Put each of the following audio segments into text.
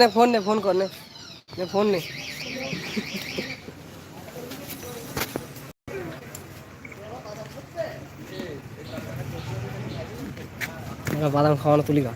না ফোন নে ফোন কর নে। নে ফোন নে। বাদাম খাওয়ানো তুলি খা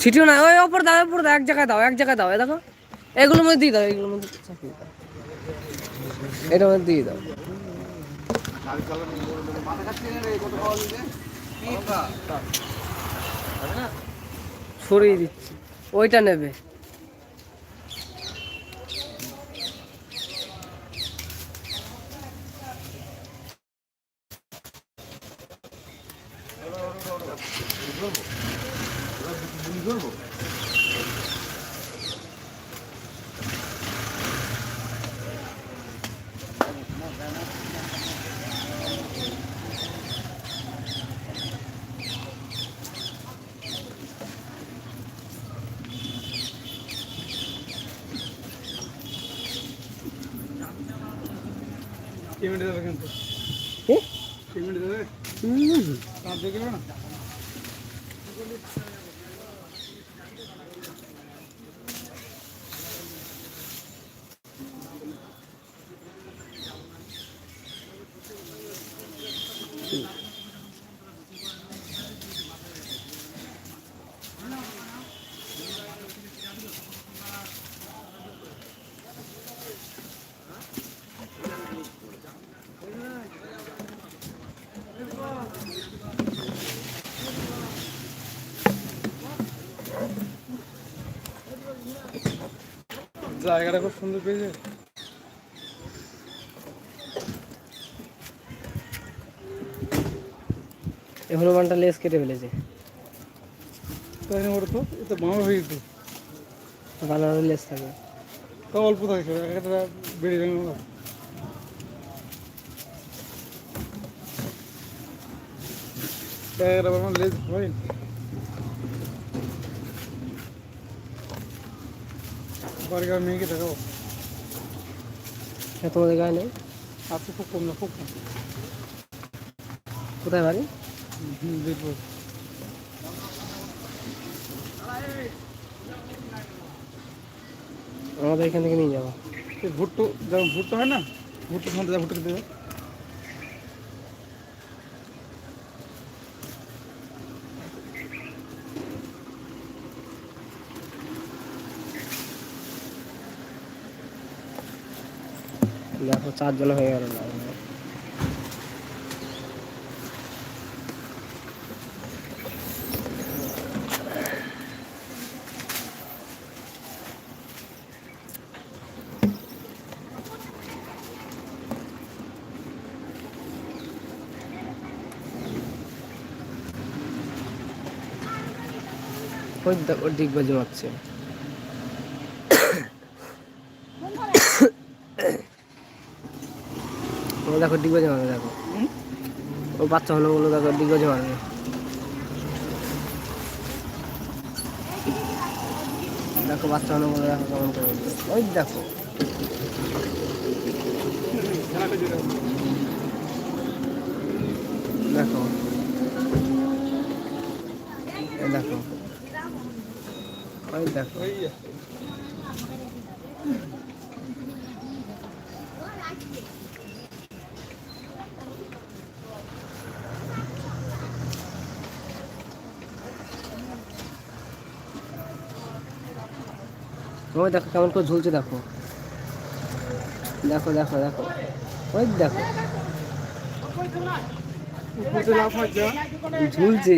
ছিটিও না, ওই ওপর দাও ওপর দাও, এক জায়গায় দাও, এক জায়গায় দাও দেখো। এগুলোর মধ্যে দিয়ে দাও, এগুলোর মধ্যে চাপিয়ে দাও। এটার মধ্যে দিয়ে দাও। সরিয়ে দিচ্ছি। ওইটা নেবে। পেমেন্ট দেবে কিন্তু কি? পেমেন্ট দেবে হুম। পাঁচ দিয়ে কিলো না জায়গাটা খুব সুন্দর পেয়েছে। এই হনুমানটা লেস কেটে ফেলেছে। তাই না ওর তো হয়ে যেত লেস থাকে তা অল্প থাকে একটা বেড়ে গেল না। জায়গাটা আমার লেজ হয়। বার্গার মেয়েকে দেখাবো। হ্যাঁ, তোমাদের গায়ে নেই? আছে খুব কম না খুব কম। কোথায় বাড়ি? হুম, দেখব আমাদের এখান থেকে নিয়ে যাব। ভুট্টু ভুট্টু হয় না ভুট্টু ভুট্টো দেবে দেখো চারজন হয়ে গেল। ওই ডিগ বাজি মারছে ও দেখো ডিগ বাজি মারবে দেখো? ও বাচ্চা হলো বলে দেখো ডিগ বাজি মারবে। দেখো বাচ্চা হলো বলে দেখো কেমন করে ওই দেখো। দেখো। দেখো। ওই দেখো। ওই দেখো, কেমন করে ঝুলছে দেখো। দেখো দেখো দেখো। ওই দেখো। ঝুলছে।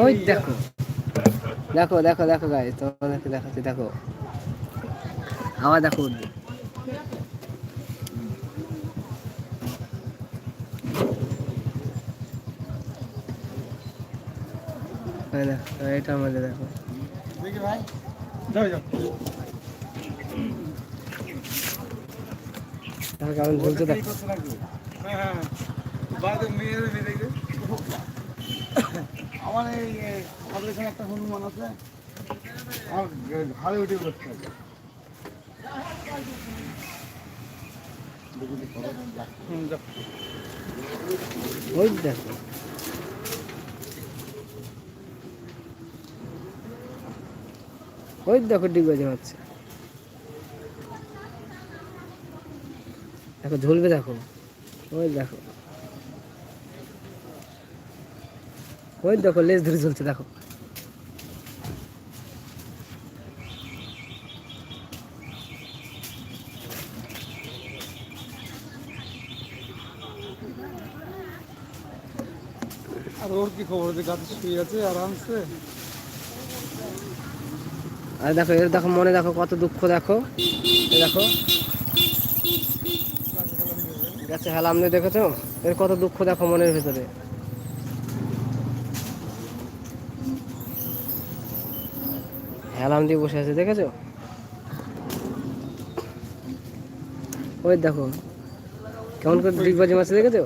ওই দেখো। দেখো দেখো দেখো গাই তোমাদেরকে দেখাচ্ছি, দেখো। আবার দেখো উঠবে এটার মধ্যে দেখো দেখি ভাই যাও যাও তার কারণ ঝুলছে দেখো। আমার এই এখানে একটা হনুমান আছে। আর ঘাড়ে উঠে বসতে হবে ওই দেখো। ওই দেখো ডিগবাজি হচ্ছে। দেখো, ঝুলবে দেখো। ওই দেখো। ওই দেখো, লেজ ধরে ঝুলছে, দেখো। আর ওর কি খবর? যে গাছে শুয়ে আছে, আরামসে? আর দেখো, এর দেখো, মনে দেখো কত দুঃখ দেখো। দেখো। গাছে হেলাম দিয়ে দেখেছ? এর কত দুঃখ দেখো মনের ভিতরে। হেলাম দিয়ে বসে আছে, দেখেছ? ওই দেখো, কেমন করে ডিগবাজি মাছ দেখেছ?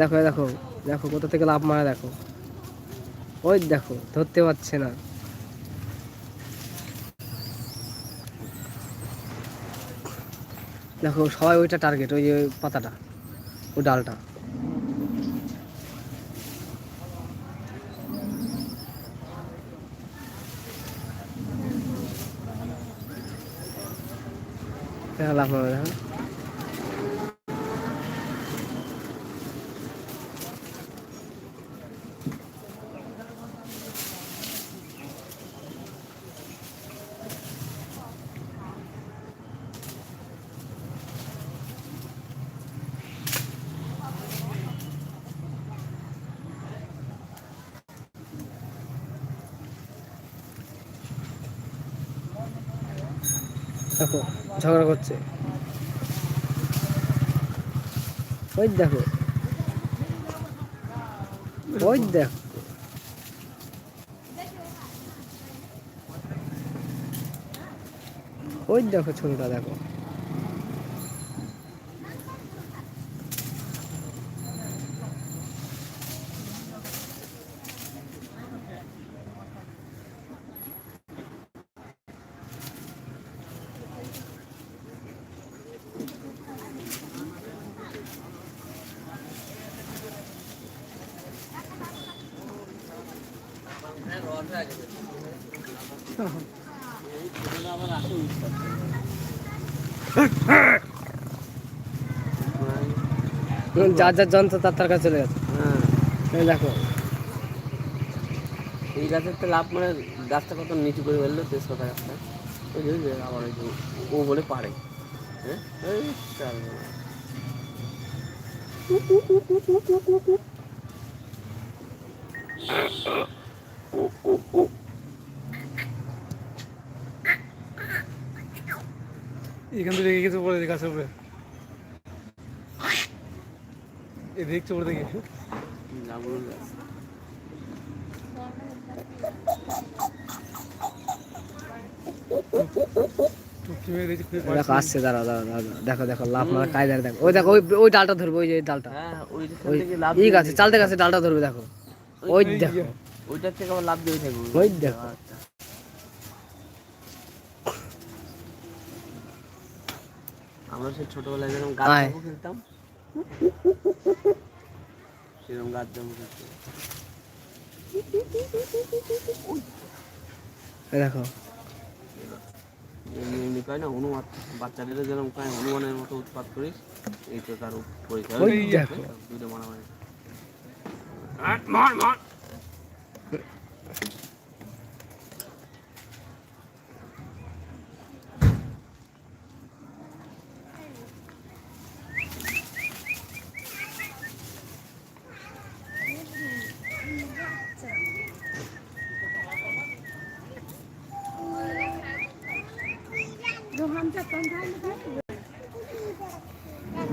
দেখো দেখো দেখো, কোথা থেকে লাভ মারা, দেখো। ওই দেখো, ধরতে পারছে না। দেখো, সবাই ওইটা টার্গেট ওই পাতাটা, ওই ডালটা। দেখো লাফ দেখো ঝগড়া করছে। ওই দেখো। ওই দেখো। ওই দেখো ছবিটা দেখো হুম, যার যার যন্ত্র তার তার কাছে চলে গেছে। হ্যাঁ। দেখো। এই গাছের তো লাভ মানে গাছটা কত নিচু করে ফেলল তেজপাতা গাছটা। ওই যে আবার ওই যে ও বলে পারে। হ্যাঁ। এখান থেকে রেখে গেছে পরে গাছের উপরে। এ দেখছে পরে দেখি। দেখো আসছে দেখো দেখো লাভ মারা কায়দার দেখো। ওই দেখো ওই ওই ডালটা ধরবে ওই যে ডালটা। হ্যাঁ গাছে চালতে গাছে ডালটা ধরবে দেখো। ওই দেখো। ওইটার থেকে আবার লাভ দিয়ে থাকবে ওই দেখো। আমরা সেই ছোটবেলায় যেরকম গাছ আয়। খেলতাম সেরকম গাছ জাম্বু খেলতাম। দেখো। এমনি এমনি কয় না হনুমান বাচ্চাদের যেরকম কয় হনুমানের মতো উৎপাত করিস এই তো তার দেখো। দুটো মারামারি।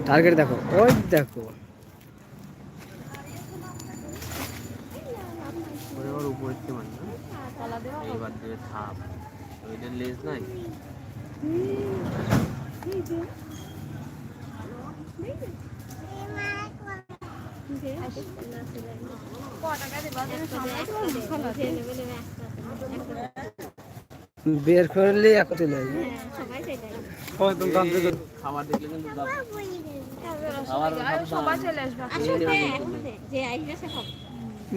টার্গেট দেখো ওই দেখো। ওরে ওর উপরে থেকে মারি এইবার দেবে থাপ ওইটার লেজ নাই? বের করলে এক চলে আসবে খাবার দেখলে কিন্তু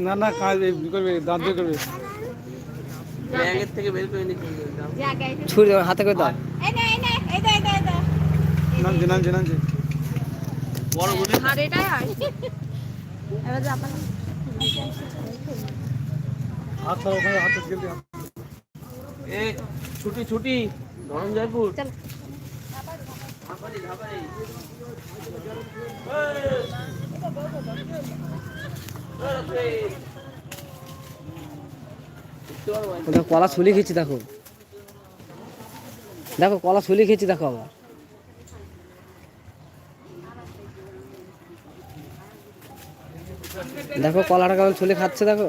না না কাজ করবে দাঁত বের করবে। ব্যাগের থেকে বের করে ছুরি হাতে করে দাও। নামছে নামছে নামছে। বড় বলে আর এটাই হয়। এবার হাত ওখানে হাতে গেলে। এ ছুটি ছুটি। ধরম জয়পুর চল। দেখো কলা ছুলি খেয়েছি, দেখো। দেখো, কলা ছুলি খেয়েছি, দেখো আবার। দেখো, কলাটা কেমন ছুলি খাচ্ছে, দেখো।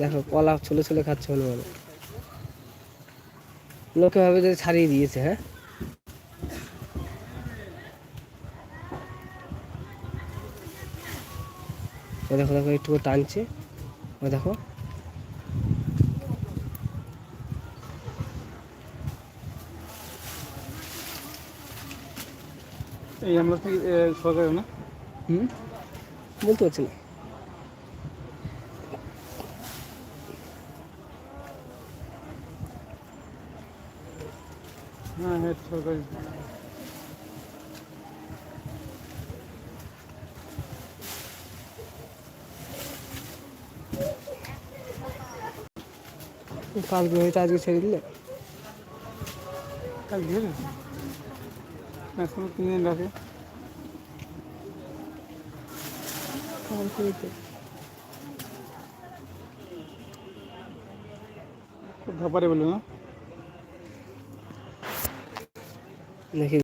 দেখো কলা ছুলে ছুলে খাচ্ছে হনুমান লোকে ভাবে যে ছাড়িয়ে দিয়েছে হ্যাঁ? ও দেখো দেখো একটু টানছে। ও দেখো। এই আমরা থেকে এ, সরকারি না? হুম? বলতে পারছি না। হ্যাঁ হ্যাঁ সরকারি কালকে হয়েছে আজকে ছেড়ে দিলে কাল দিয়ে গেছে ম্যাক্সিমাম তিন দিন রাখে কালকে হয়েছে ধাপারে বলে না দেখি